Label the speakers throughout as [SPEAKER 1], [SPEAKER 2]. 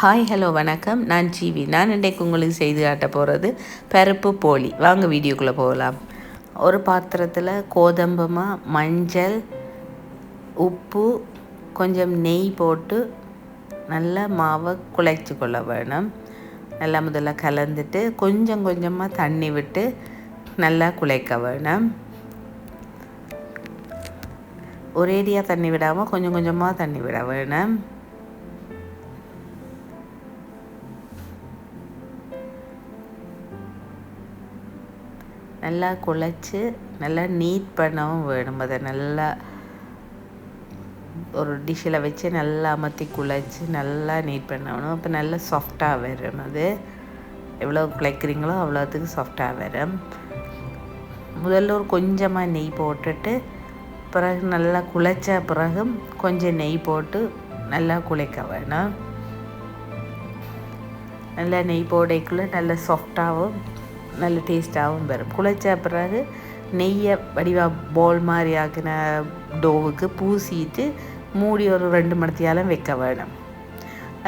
[SPEAKER 1] Hi hello வணக்கம். நான் ஜீவி. நான் இன்றைக்கு உங்களுக்கு செய்து காட்ட போகிறது பருப்பு போலி. வாங்க வீடியோக்குள்ளே போகலாம். ஒரு பாத்திரத்தில் கோதம்பமாக மஞ்சள் உப்பு கொஞ்சம் நெய் போட்டு நல்லா மாவை குழைச்சி கொள்ள வேணும். நல்லா முதல்ல கலந்துட்டு கொஞ்சம் கொஞ்சமாக தண்ணி விட்டு நல்லா குழைக்க வேணும். ஒரேடியாக தண்ணி விடாமல் கொஞ்சம் கொஞ்சமாக தண்ணி விட வேணும். நல்லா குழச்சி நல்லா நீட் பண்ணவும் வேணும். அதை நல்லா ஒரு டிஷ்ஷில் வச்சு நல்லா அமர்த்தி குழச்சி நல்லா நீட் பண்ணணும். அப்போ நல்லா சாஃப்டாக வரும் அது. எவ்வளோ குழைக்கிறீங்களோ அவ்வளோத்துக்கு சாஃப்டாக வரும். முதல்ல ஒரு கொஞ்சமாக நெய் போட்டுட்டு பிறகு நல்லா குழைச்ச பிறகு கொஞ்சம் நெய் போட்டு நல்லா குழைக்க வேணும். நல்லா நெய் போடைக்குள்ளே நல்லா சாஃப்டாகவும் நல்ல டேஸ்ட்டாகவும் வரும் குழைச்ச பிறகு நெய்யை வடிவாக பால் மாதிரி ஆக்கின டோவுக்கு பூசிட்டு மூடி ஒரு ரெண்டு மணித்தியாலும் வைக்க வேணும்.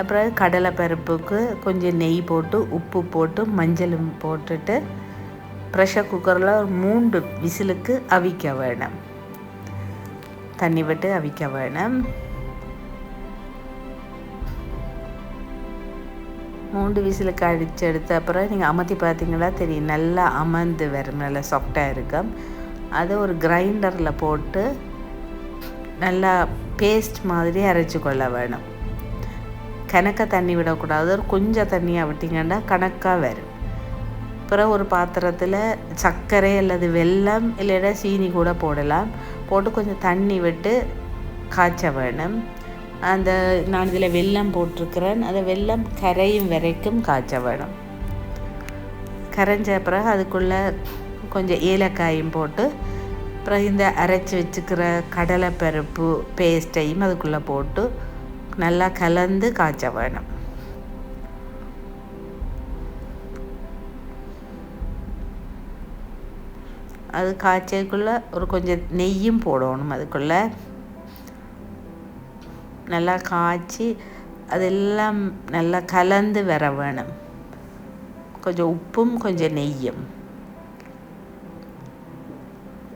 [SPEAKER 1] அப்புறம் கடலை பருப்புக்கு கொஞ்சம் நெய் போட்டு உப்பு போட்டு மஞ்சளும் போட்டுட்டு ப்ரெஷர் குக்கரில் ஒரு மூன்று விசிலுக்கு அவிக்க வேணும். தண்ணி விட்டு அவிக்க வேணும். மூன்று விசிலுக்கு அடித்து எடுத்த அப்புறம் நீங்கள் அமர்த்தி பார்த்தீங்களா தெரியும். நல்லா அமர்ந்து வரும். நல்லா சாஃப்டாக இருக்கும். அதை ஒரு கிரைண்டரில் போட்டு நல்லா பேஸ்ட் மாதிரி அரைச்சி கொள்ள வேணும். கணக்க தண்ணி விடக்கூடாது. ஒரு கொஞ்சம் தண்ணியாக விட்டிங்கன்னா கணக்காக வரும். அப்புறம் ஒரு பாத்திரத்தில் சர்க்கரை அல்லது வெல்லம் இல்லைன்னா சீனி கூட போடலாம். போட்டு கொஞ்சம் தண்ணி விட்டு காய்ச்ச வேணும். அந்த நான் இதில் வெல்லம் போட்டிருக்கிறேன். அந்த வெல்லம் கரையும் வரைக்கும் காய்ச்ச வேணும். கரைஞ்ச பிறகு அதுக்குள்ளே கொஞ்சம் ஏலக்காயும் போட்டு அப்புறம் இந்த அரைச்சி வச்சுக்கிற கடலைப்பருப்பு பேஸ்ட்டையும் அதுக்குள்ளே போட்டு நல்லா கலந்து காய்ச்ச வேணும். அது காய்ச்சதுக்குள்ளே ஒரு கொஞ்சம் நெய்யும் போடணும் அதுக்குள்ளே. நல்லா காய்ச்சி அதெல்லாம் நல்லா கலந்து வர வேணும். கொஞ்சம் உப்பும் கொஞ்சம் நெய்யும்.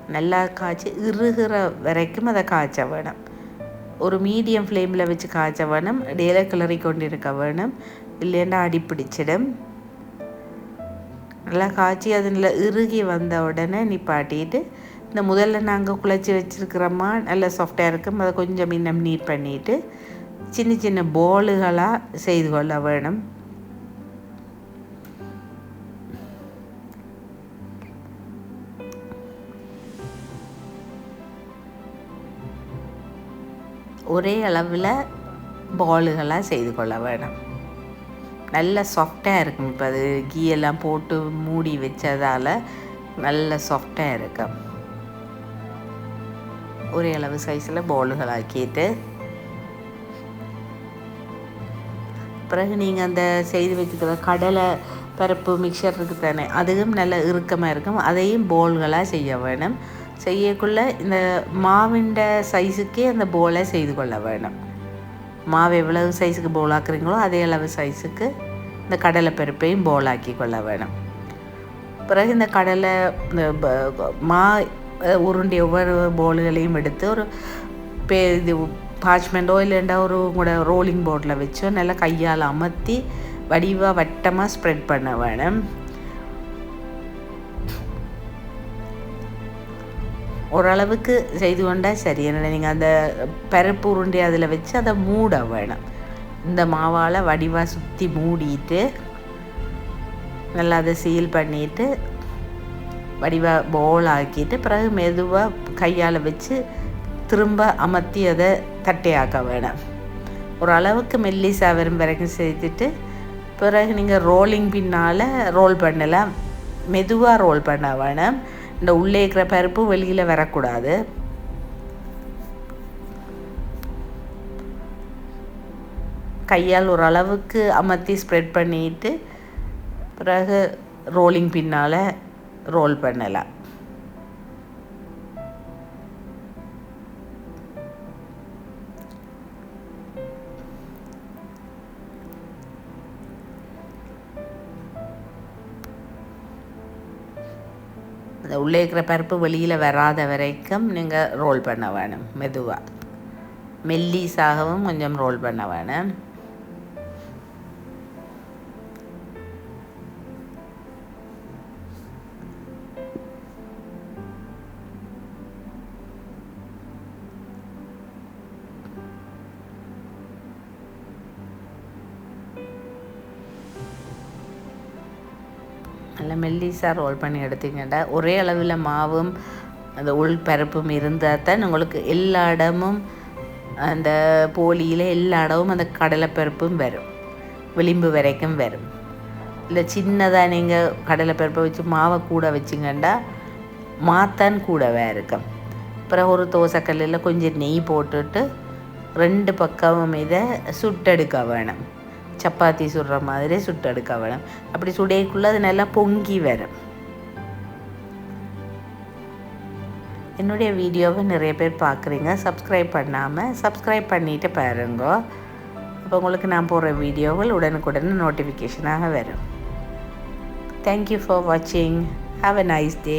[SPEAKER 1] நல்லா காய்ச்சி இறுகிற வரைக்கும் அதை காய்ச்ச வேணும். ஒரு மீடியம் ஃப்ளேமில் வச்சு காய்ச்ச வேணும். இடையில கிளறி கொண்டு இருக்க வேணும். இல்லைன்னா அடி பிடிச்சிடும். நல்லா காய்ச்சி அதில் இறுகி வந்த உடனே நிப்பாட்டிட்டு இந்த முதல்ல நாங்கள் குழச்சி வச்சுருக்கிறோமா நல்ல சாஃப்டாக இருக்கும். அதை கொஞ்சம் இன்னும் நீட் பண்ணிவிட்டு சின்ன சின்ன போலுகளாக செய்து கொள்ள வேணும். ஒரே அளவில் பாலுகளாக செய்து கொள்ள வேணும். நல்ல சாஃப்டாக இருக்கும். இப்போ அது கீ எல்லாம் போட்டு மூடி வச்சதால் நல்ல சாஃப்டாக இருக்கும். ஒரே அளவு சைஸில் பவுலுகள் ஆக்கிட்டு பிறகு நீங்கள் அந்த செய்து வச்சுக்கிற கடலை பருப்பு மிக்சர் இருக்குது தானே அதுவும் நல்ல இறுக்கமாக இருக்கும் அதையும் போல்களாக செய்ய வேணும் செய்யக்குள்ளே இந்த மாவிண்ட சைஸுக்கே அந்த போலை செய்து கொள்ள வேணும் மாவு எவ்வளவு சைஸுக்கு போலாக்குறீங்களோ அதே அளவு சைஸுக்கு இந்த கடலை பருப்பையும் போலாக்கி கொள்ள வேணும் பிறகு இந்த கடலை இந்த மா உருண்டி ஒவ்வொரு போல்களையும் எடுத்து ஒரு பே இது பார்ச்மெண்ட்டோ இல்லைண்டா ஒரு கூட ரோலிங் போர்டில் வச்சோ நல்லா கையால் அமர்த்தி வடிவாக வட்டமாக ஸ்ப்ரெட் பண்ண வேணும் ஓரளவுக்கு செய்து கொண்டால் சரி என்ன நீங்கள் அந்த பருப்பு உருண்டி அதில் வச்சு அதை மூட வேணும் இந்த மாவால் வடிவாக சுற்றி மூடிட்டு நல்லா அதை சீல் பண்ணிவிட்டு வடிவாக போல் ஆக்கிட்டு பிறகு மெதுவாக கையால் வச்சு திரும்ப அமர்த்தி அதை தட்டையாக்க வேணும். ஒரு அளவுக்கு மெல்லிசா வரும் வரைக்கும் செய்துட்டு பிறகு நீங்கள் ரோலிங் பின்னால் ரோல் பண்ணலாம். மெதுவாக ரோல் பண்ண வேணும். இந்த உள்ளே இருக்கிற பருப்பு வெளியில் வரக்கூடாது. கையால் ஒரு அளவுக்கு அமர்த்தி ஸ்ப்ரெட் பண்ணிட்டு பிறகு ரோலிங் பின்னால் ரோல் பண்ணலாம் அந்த உள்ளே இருக்கிற பருப்பு வெளியில் வராத வரைக்கும் நீங்கள் ரோல் பண்ண வேணும் மெதுவாக மெல்லிஸாகவும் கொஞ்சம் ரோல் பண்ண வேணும். நல்லா ரோல் பண்ணி எடுத்தீங்கன்னா ஒரே அளவில் மாவும் அந்த உள் பரப்பும் இருந்தால் தான் உங்களுக்கு எல்லா இடமும் அந்த போலியில் எல்லா இடமும் அந்த கடலைப்பருப்பும் வரும். விளிம்பு வரைக்கும் வரும். இல்லை சின்னதாக நீங்கள் கடலைப்பருப்பை வச்சு மாவை கூட வச்சுங்கண்டா மாத்தான் கூடவே இருக்கும். அப்புறம் ஒரு தோசைக்கல்லில் கொஞ்சம் நெய் போட்டுட்டு ரெண்டு பக்கமும் இதை சுட்டெடுக்க வேணும். சப்பாத்தி சுடுற மாதிரி சுட்டெடுக்க வேணும். அப்படி சுடைக்குள்ளே அது நல்லா பொங்கி வரும். என்னுடைய வீடியோவை நிறைய பேர் பார்க்குறீங்க. சப்ஸ்கிரைப் பண்ணாமல் சப்ஸ்கிரைப் பண்ணிவிட்டு பாருங்க. அப்போ உங்களுக்கு நான் போடுற வீடியோவில் உடனுக்குடன் நோட்டிஃபிகேஷனாக வரும். தேங்க்யூ ஃபார் வாட்சிங் ஹாவ் அ நைஸ் டே